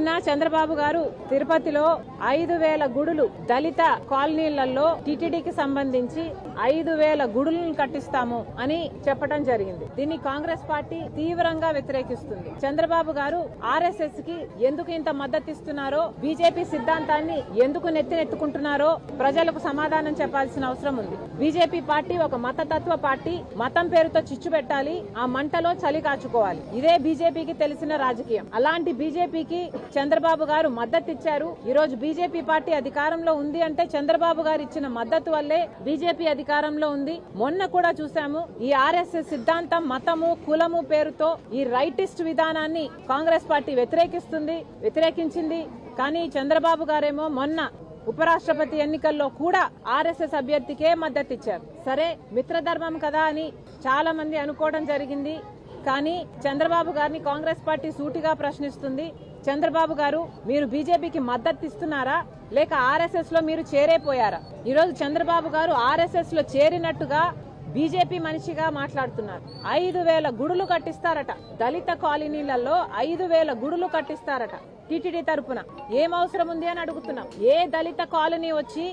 నిన్న చంద్రబాబు గారు తిరుపతిలో ఐదు వేల గుడులు దళిత కాలనీలలో టిటిడికి సంబంధించి ఐదు వేల గుడులను కట్టిస్తాము అని చెప్పడం జరిగింది. దీన్ని కాంగ్రెస్ పార్టీ తీవ్రంగా వ్యతిరేకిస్తుంది. చంద్రబాబు గారు ఆర్ఎస్ఎస్కి ఎందుకు ఇంత మద్దతు ఇస్తున్నారో బీజేపీ సిద్ధాంతాన్ని ఎందుకు నెత్తినెత్తుకుంటున్నారో ప్రజలకు సమాధానం చెప్పాల్సిన అవసరం ఉంది. బీజేపీ పార్టీ ఒక మతతత్వ పార్టీ మతం పేరుతో చిచ్చు పెట్టాలి ఆ మంటలో చలి కాచుకోవాలి. ఇదే బీజేపీకి తెలిసిన రాజకీయం. అలాంటి బీజేపీకి చంద్రబాబు గారు మద్దతు ఇచ్చారు ఈ రోజు బీజేపీ పార్టీ అధికారంలో ఉంది అంటే చంద్రబాబు గారు ఇచ్చిన మద్దతు వల్లే బీజేపీ అధికారంలో ఉంది. మొన్న కూడా చూసాము ఈ ఆర్ఎస్ఎస్ సిద్ధాంతం మతము కులము పేరుతో ఈ రైటిస్ట్ విధానాన్ని కాంగ్రెస్ పార్టీ వ్యతిరేకిస్తుంది వ్యతిరేకించింది. కానీ చంద్రబాబు గారేమో మొన్న ఉపరాష్ట్రపతి ఎన్నికల్లో కూడా ఆర్ఎస్ఎస్ అభ్యర్థికే మద్దతు ఇచ్చారు సరే మిత్రధర్మం కదా అని చాలా మంది అనుకోవడం జరిగింది. కానీ చంద్రబాబు గారిని కాంగ్రెస్ పార్టీ సూటిగా ప్రశ్నిస్తుంది. చంద్రబాబు గారు మీరు బీజేపీకి మద్దతు ఇస్తున్నారా? లేక ఆర్ఎస్ఎస్లో మీరు చేరేపోయారా? ఈరోజు చంద్రబాబు గారు ఆర్ఎస్ఎస్లో చేరినట్టుగా బీజేపీ మనిషిగా మాట్లాడుతున్నారు. ఐదు వేల గుడులు కట్టిస్తారట. దళిత కాలనీలలో ఐదు వేల గుడులు కట్టిస్తారట టీటీడీ తరపున. ఏం అవసరం ఉంది అని అడుగుతున్నాం. ఏ దళిత కాలనీ వచ్చి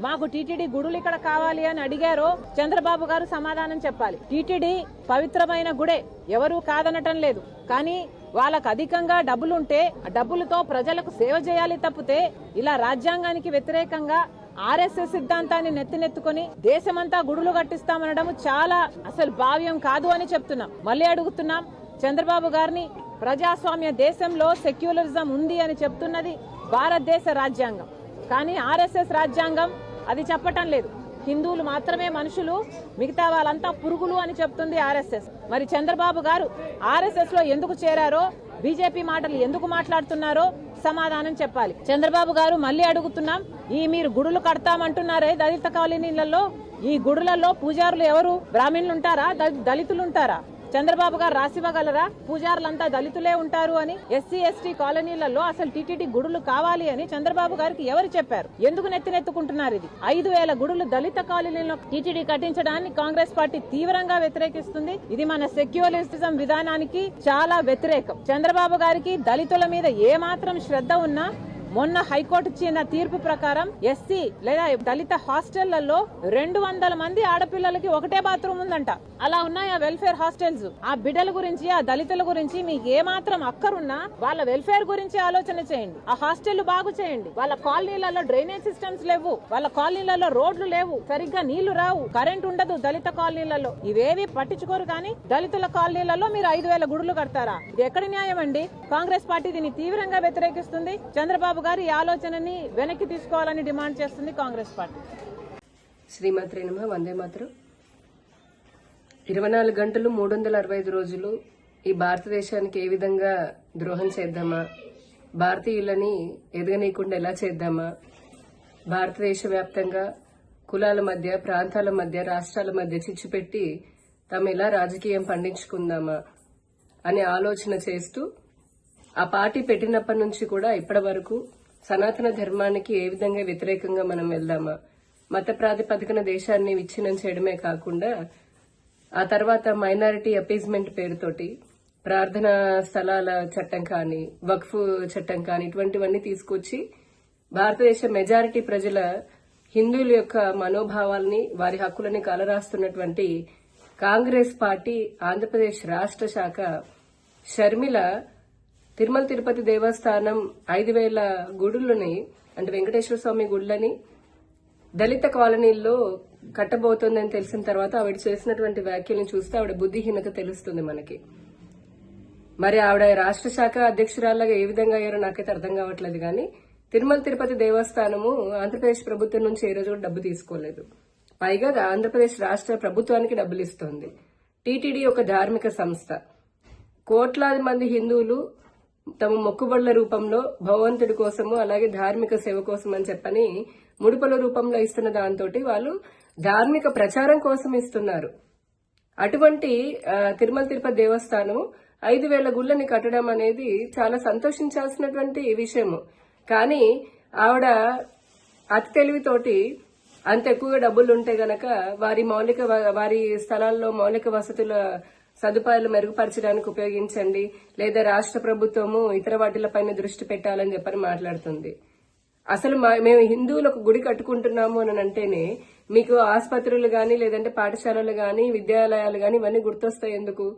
మాకు టీటీడీ గుడులు ఇక్కడ కావాలి అని అడిగారో చంద్రబాబు గారు సమాధానం చెప్పాలి. టీటీడీ పవిత్రమైన గుడే. ఎవరూ కాదనటం లేదు. కానీ వాళ్ళకు అధికంగా డబ్బులుంటే ఆ డబ్బులతో ప్రజలకు సేవ చేయాలి తప్పితే ఇలా రాజ్యాంగానికి వ్యతిరేకంగా ఆర్ఎస్ఎస్ సిద్ధాంతాన్ని నెత్తినెత్తుకొని దేశమంతా గుడులు కట్టిస్తామనడం చాలా అసలు భావ్యం కాదు అని చెప్తున్నాం. మళ్ళీ అడుగుతున్నాం చంద్రబాబు గారిని ప్రజాస్వామ్య దేశంలో సెక్యులరిజం ఉంది అని చెప్తున్నది భారతదేశ రాజ్యాంగం. కానీ ఆర్ఎస్ఎస్ రాజ్యాంగం అది చెప్పటం లేదు. హిందువులు మాత్రమే మనుషులు మిగతా వాళ్ళంతా పురుగులు అని చెప్తుంది ఆర్ఎస్ఎస్. మరి చంద్రబాబు గారు ఆర్ఎస్ఎస్లో ఎందుకు చేరారో బీజేపీ మాటలు ఎందుకు మాట్లాడుతున్నారో సమాధానం చెప్పాలి. చంద్రబాబు గారు మళ్ళీ అడుగుతున్నాం ఈ మీరు గుడులు కడతామంటున్నారే దళిత కాలనీలలో ఈ గుడులలో పూజారులు ఎవరు? బ్రాహ్మణులు ఉంటారా? దళితులు ఉంటారా? చంద్రబాబు గారు రాసివ్వగలరా పూజారులంతా దళితులే ఉంటారు అని ఎస్సీ ఎస్టీ కాలనీలలో అసలు టీటీడీ గుడులు కావాలి అని చంద్రబాబు గారికి ఎవరు చెప్పారు? ఎందుకు నెత్తినెత్తుకుంటున్నారు ఇది? ఐదు వేల గుడులు దళిత కాలనీలో టీటీడీ కట్టించడాన్ని కాంగ్రెస్ పార్టీ తీవ్రంగా వ్యతిరేకిస్తుంది. ఇది మన సెక్యులరిజం విధానానికి చాలా వ్యతిరేకం. చంద్రబాబు గారికి దళితుల మీద ఏ మాత్రం శ్రద్ధ ఉన్నా మొన్న హైకోర్టు ఇచ్చిన తీర్పు ప్రకారం ఎస్సీ లేదా దళిత హాస్టళ్ళలో రెండు వందల మంది ఆడపిల్లలకి ఒకటే బాత్రూమ్ ఉందంట. అలా ఉన్నాయి ఆ వెల్ఫేర్ హాస్టల్స్ ఆ బిడ్డల గురించి ఆ దళితుల గురించి మీకు ఏమాత్రం అక్కరున్నా వాళ్ళ వెల్ఫేర్ గురించి ఆలోచన చేయండి. ఆ హాస్టల్ బాగు చేయండి. వాళ్ళ కాలనీలలో డ్రైనేజ్ సిస్టమ్స్ లేవు. వాళ్ళ కాలనీలలో రోడ్లు లేవు. సరిగ్గా నీళ్ళు రావు. కరెంట్ ఉండదు దళిత కాలనీలలో. ఇవేవి పట్టించుకోరు కానీ దళితుల కాలనీలలో మీరు ఐదు వేల గుడులు కడతారా? ఇది ఎక్కడ న్యాయం అండి కాంగ్రెస్ పార్టీ దీన్ని తీవ్రంగా వ్యతిరేకిస్తుంది. చంద్రబాబు గారు ఈ ఆలోచనని వెనక్కి తీసుకోవాలని డిమాండ్ చేస్తుంది కాంగ్రెస్ పార్టీ. శ్రీమాత్రే నమ. వందే మాత్రం. ఇరవై నాలుగు గంటలు మూడు వందల అరవై ఐదు రోజులు ఈ భారతదేశానికి ఏ విధంగా ద్రోహం చేద్దామా? భారతీయులని ఎదగనీయకుండా ఎలా చేద్దామా? భారతదేశ వ్యాప్తంగా కులాల మధ్య ప్రాంతాల మధ్య రాష్ట్రాల మధ్య చిచ్చుపెట్టి తాము ఎలా రాజకీయం పండించుకుందామా? అనే ఆలోచన చేస్తూ ఆ పార్టీ పెట్టినప్పటి నుంచి కూడా ఇప్పటి వరకు సనాతన ధర్మానికి ఏ విధంగా వ్యతిరేకంగా మనం వెళ్దామా? మత ప్రాతిపదికన దేశాన్ని విచ్ఛిన్నం చేయడమే కాకుండా ఆ తర్వాత మైనారిటీ అపీజ్మెంట్ పేరుతోటి ప్రార్థనా స్థలాల చట్టం కానీ వక్ఫ్ చట్టం కానీ ఇటువంటివన్నీ తీసుకొచ్చి భారతదేశ మెజారిటీ ప్రజల హిందువుల యొక్క మనోభావాల్ని వారి హక్కులని కలరాస్తున్నటువంటి కాంగ్రెస్ పార్టీ ఆంధ్రప్రదేశ్ రాష్ట్ర శాఖ షర్మిల తిరుమల తిరుపతి దేవస్థానం ఐదు వేల గుడులని అంటే వెంకటేశ్వర స్వామి గుళ్ళని దళిత కాలనీల్లో కట్టబోతోందని తెలిసిన తర్వాత ఆవిడ చేసినటువంటి వ్యాఖ్యలను చూస్తే ఆవిడ బుద్ధిహీనత తెలుస్తుంది మనకి. మరి ఆవిడ రాష్ట్ర శాఖ అధ్యక్షురాలుగా ఏ విధంగా అయ్యారో నాకైతే అర్థం కావట్లేదు కానీ తిరుమల తిరుపతి దేవస్థానము ఆంధ్రప్రదేశ్ ప్రభుత్వం నుంచి ఏ రోజు కూడా డబ్బు తీసుకోలేదు. పైగా ఆంధ్రప్రదేశ్ రాష్ట్ర ప్రభుత్వానికి డబ్బులు ఇస్తోంది టీటీడీ ఒక ధార్మిక సంస్థ. కోట్లాది మంది హిందువులు తమ మొక్కుబడుల రూపంలో భగవంతుడి కోసము అలాగే ధార్మిక సేవ కోసం అని చెప్పని ముడుపుల రూపంలో ఇస్తున్న దాంతో వాళ్ళు ధార్మిక ప్రచారం కోసం ఇస్తున్నారు. అటువంటి తిరుమల తిరుపతి దేవస్థానం ఐదు వేల గుళ్ళని కట్టడం అనేది చాలా సంతోషించాల్సినటువంటి విషయము. కానీ ఆవిడ అతి తెలివితోటి అంత ఎక్కువగా డబ్బులు ఉంటే గనక వారి మౌలిక వారి స్థలాల్లో మౌలిక వసతుల సదుపాయాలు మెరుగుపరచడానికి ఉపయోగించండి. లేదా రాష్ట్ర ప్రభుత్వము ఇతర వాటిలపైన దృష్టి పెట్టాలని చెప్పని మాట్లాడుతుంది. అసలు మా- మేము హిందువులకు గుడి కట్టుకుంటున్నాము అని అంటేనే మీకు ఆసుపత్రులు గాని లేదంటే పాఠశాలలు గాని విద్యాలయాలు గాని ఇవన్నీ గుర్తొస్తాయి ఎందుకు?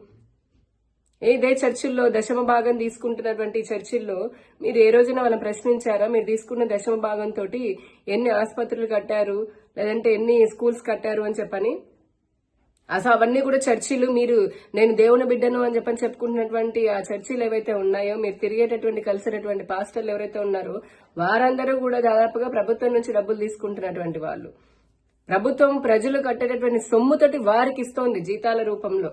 ఇదే చర్చిల్లో దశమ భాగం తీసుకుంటున్నటువంటి చర్చిల్లో మీరు ఏ రోజున వాళ్ళని ప్రశ్నించారా? మీరు తీసుకున్న దశమ భాగంతో ఎన్ని ఆసుపత్రులు కట్టారు? లేదంటే ఎన్ని స్కూల్స్ కట్టారు అని చెప్పని. అసలు అవన్నీ కూడా చర్చిలు మీరు నేను దేవుని బిడ్డను అని చెప్పని చెప్పుకుంటున్నటువంటి ఆ చర్చిలు ఏవైతే ఉన్నాయో మీరు తిరిగేటటువంటి కలిసినటువంటి పాస్టర్లు ఎవరైతే ఉన్నారో వారందరూ కూడా దాదాపుగా ప్రభుత్వం నుంచి డబ్బులు తీసుకుంటున్నటువంటి వాళ్ళు. ప్రభుత్వం ప్రజలు కట్టేటటువంటి సొమ్ముతోటి వారికి ఇస్తోంది జీతాల రూపంలో.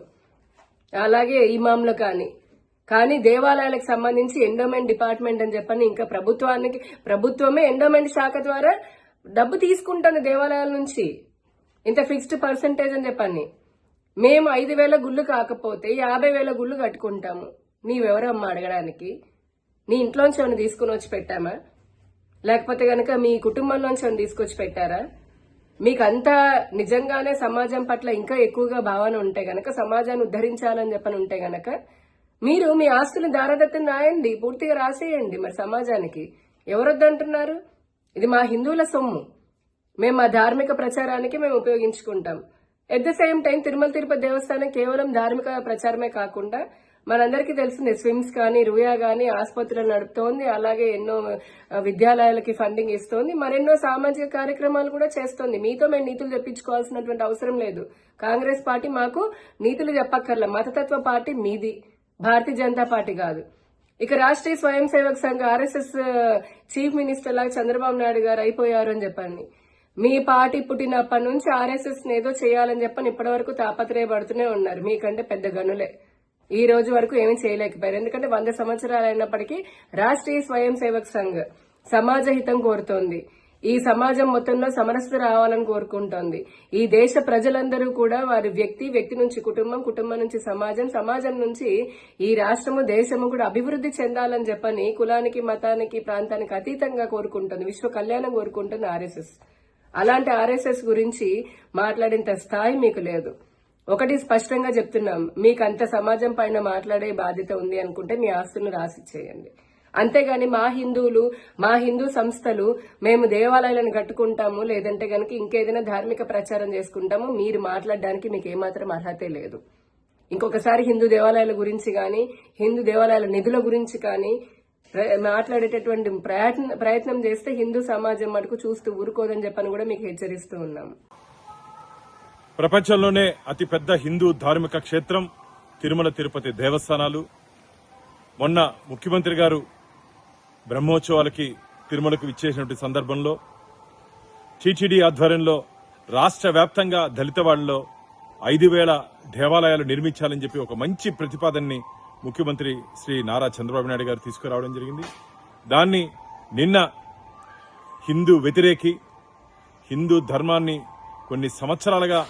అలాగే ఇమాంలు కానీ కానీ దేవాలయాలకు సంబంధించి ఎండోమెంట్ డిపార్ట్మెంట్ అని చెప్పని ఇంకా ప్రభుత్వానికి ప్రభుత్వమే ఎండోమెంట్ శాఖ ద్వారా డబ్బు తీసుకుంటాను దేవాలయాల నుంచి. ఇంత ఫిక్స్డ్ పర్సంటేజ్ అని చెప్పని మేము ఐదు వేల గుళ్ళు కాకపోతే యాభై వేల గుళ్ళు కట్టుకుంటాము. నీవెవరమ్మా అడగడానికి? నీ ఇంట్లోంచి ఏమైనా తీసుకుని వచ్చి పెట్టామా? లేకపోతే కనుక మీ కుటుంబంలోంచి ఏమైనా తీసుకొచ్చి పెట్టారా? మీకు నిజంగానే సమాజం పట్ల ఇంకా ఎక్కువగా భావన ఉంటే గనక సమాజాన్ని ఉద్ధరించాలని చెప్పని ఉంటే గనక మీరు మీ ఆస్తులు దారదత్తం రాయండి పూర్తిగా రాసేయండి మరి సమాజానికి. ఎవరొద్దంటున్నారు? ఇది మా హిందువుల సొమ్ము. మేము మా ధార్మిక ప్రచారానికి మేము ఉపయోగించుకుంటాం. At the same time Tirumala Tirupati Devasthanam కేవలం ధార్మిక ప్రచారమే కాకుండా మనందరికీ తెలిసింది స్విమ్స్ కానీ రుయా కానీ ఆసుపత్రులు నడుపుతోంది అలాగే ఎన్నో విద్యాలయాలకి ఫండింగ్ ఇస్తోంది మరెన్నో సామాజిక కార్యక్రమాలు కూడా చేస్తోంది. మీతో మేము నీతులు తెప్పించుకోవాల్సినటువంటి అవసరం లేదు. కాంగ్రెస్ పార్టీ మాకు నీతులు చెప్పక్కర్లే మతతత్వ పార్టీ మీది. భారతీయ జనతా పార్టీ కాదు. ఇక రాష్ట్రీయ స్వయం సేవక్ సంఘ ఆర్ఎస్ఎస్ చీఫ్ మినిస్టర్ లాగా చంద్రబాబు నాయుడు గారు అయిపోయారు అని చెప్పండి. మీ పార్టీ పుట్టినప్పటి నుంచి ఆర్ఎస్ఎస్ ఏదో చేయాలని చెప్పని ఇప్పటి వరకు తాపత్రయపడుతూనే ఉన్నారు. మీకంటే పెద్ద గనులే. ఈ రోజు వరకు ఏమీ చేయలేకపోయారు. ఎందుకంటే వంద సంవత్సరాలు అయినప్పటికీ రాష్ట్రీయ స్వయం సేవక్ సంఘ్ సమాజ హితం కోరుతోంది. ఈ సమాజం మొత్తంలో సమరస్త రావాలని కోరుకుంటోంది. ఈ దేశ ప్రజలందరూ కూడా వారి వ్యక్తి వ్యక్తి నుంచి కుటుంబం కుటుంబం నుంచి సమాజం సమాజం నుంచి ఈ రాష్ట్రము దేశము కూడా అభివృద్ధి చెందాలని చెప్పని కులానికి మతానికి ప్రాంతానికి అతీతంగా కోరుకుంటుంది. విశ్వ కళ్యాణం కోరుకుంటుంది ఆర్ఎస్ఎస్. అలాంటి ఆర్ఎస్ఎస్ గురించి మాట్లాడేంత స్థాయి మీకు లేదు. ఒకటి స్పష్టంగా చెప్తున్నాం. మీకు అంత సమాజం పైన మాట్లాడే బాధ్యత ఉంది అనుకుంటే మీ ఆస్తులను రాసిచ్చేయండి అంతేగాని మా హిందువులు మా హిందూ సంస్థలు మేము దేవాలయాలను కట్టుకుంటాము లేదంటే గనక ఇంకేదైనా ధార్మిక ప్రచారం చేసుకుంటాము మీరు మాట్లాడడానికి మీకు ఏమాత్రం అర్హతే లేదు. ఇంకొకసారి హిందూ దేవాలయాల గురించి కానీ హిందూ దేవాలయాల నిధుల గురించి కానీ ప్ర- మాట్లాడేటటువంటి ప్రయత్నం ప్రయత్నం చేస్తే హిందూ సమాజం మటుకు చూస్తూ ఊరుకోదని చెప్పని కూడా మీకు హెచ్చరిస్తూ ఉన్నాం ప్రపంచంలోనే అతిపెద్ద హిందూ ధార్మిక క్షేత్రం తిరుమల తిరుపతి దేవస్థానాలు. మొన్న ముఖ్యమంత్రి గారు బ్రహ్మోత్సవాలకి తిరుమలకు ఇచ్చేసినటువంటి సందర్భంలో టీటీడీ ఆధ్వర్యంలో రాష్ట్ర వ్యాప్తంగా దళిత ఐదు వేల దేవాలయాలు నిర్మించాలని చెప్పి ఒక మంచి ప్రతిపాదనని ముఖ్యమంత్రి శ్రీ నారా చంద్రబాబు నాయుడు గారు తీసుకురావడం జరిగింది. దాన్ని నిన్న హిందూ వ్యతిరేకి హిందూ ధర్మాన్ని కొన్ని సంవత్సరాలుగా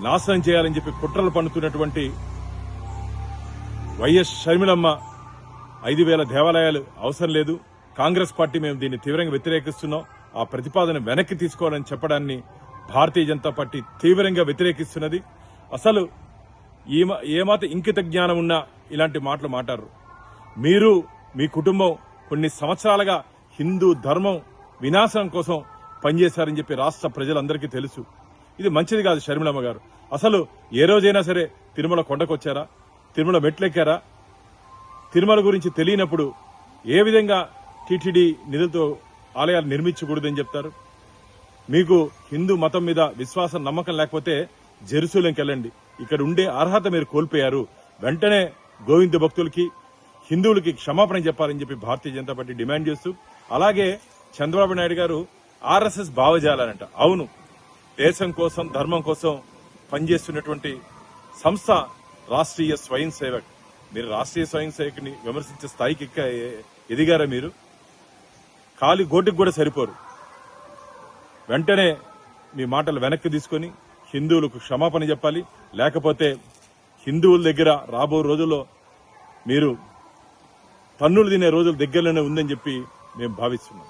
నాశనం చేయాలని చెప్పి కుట్రలు పన్నుతున్నటువంటి వైఎస్ షర్మిలమ్మ ఐదు వేల దేవాలయాలు అవసరం లేదు. కాంగ్రెస్ పార్టీ మేము దీన్ని తీవ్రంగా వ్యతిరేకిస్తున్నాం. ఆ ప్రతిపాదన వెనక్కి తీసుకోవాలని చెప్పడాన్ని భారతీయ జనతా పార్టీ తీవ్రంగా వ్యతిరేకిస్తున్నది. అసలు ఈ మా- ఇంకిత జ్ఞానం ఉన్నా ఇలాంటి మాటలు మాట్లాడరు. మీరు మీ కుటుంబం కొన్ని సంవత్సరాలుగా హిందూ ధర్మం వినాశనం కోసం పనిచేశారని చెప్పి రాష్ట్ర ప్రజలందరికీ తెలుసు. ఇది మంచిది కాదు షర్మిలమ్మ గారు. అసలు ఏ రోజైనా సరే తిరుమల కొండకొచ్చారా? తిరుమల మెట్లెక్కారా? తిరుమల గురించి తెలియనప్పుడు ఏ విధంగా టీటీడీ నిధులతో ఆలయాలు నిర్మించకూడదని చెప్తారు? మీకు హిందూ మతం మీద విశ్వాసం నమ్మకం లేకపోతే జెరూసలేంకి వెళ్ళండి. ఇక్కడ ఉండే అర్హత మీరు కోల్పోయారు. వెంటనే గోవింద భక్తులకి హిందువులకి క్షమాపణ చెప్పాలని చెప్పి భారతీయ జనతా పార్టీ డిమాండ్ చేస్తూ అలాగే చంద్రబాబు నాయుడు గారు ఆర్ఎస్ఎస్ భావజాలనంట అవును దేశం కోసం ధర్మం కోసం పనిచేస్తున్నటువంటి సంస్థ రాష్ట్రీయ స్వయం సేవక్. మీరు రాష్ట్రీయ స్వయం సేవకుని విమర్శించే స్థాయికి ఎక్క ఎదిగారా మీరు? ఖాళీ గోటికి కూడా సరిపోరు. వెంటనే మీ మాటలు వెనక్కి తీసుకొని హిందువులకు క్షమాపణ చెప్పాలి. లేకపోతే హిందువుల దగ్గర రాబో రోజుల్లో మీరు తన్నులు తినే రోజులు దగ్గరలోనే ఉందని చెప్పి మేము భావిస్తున్నాం.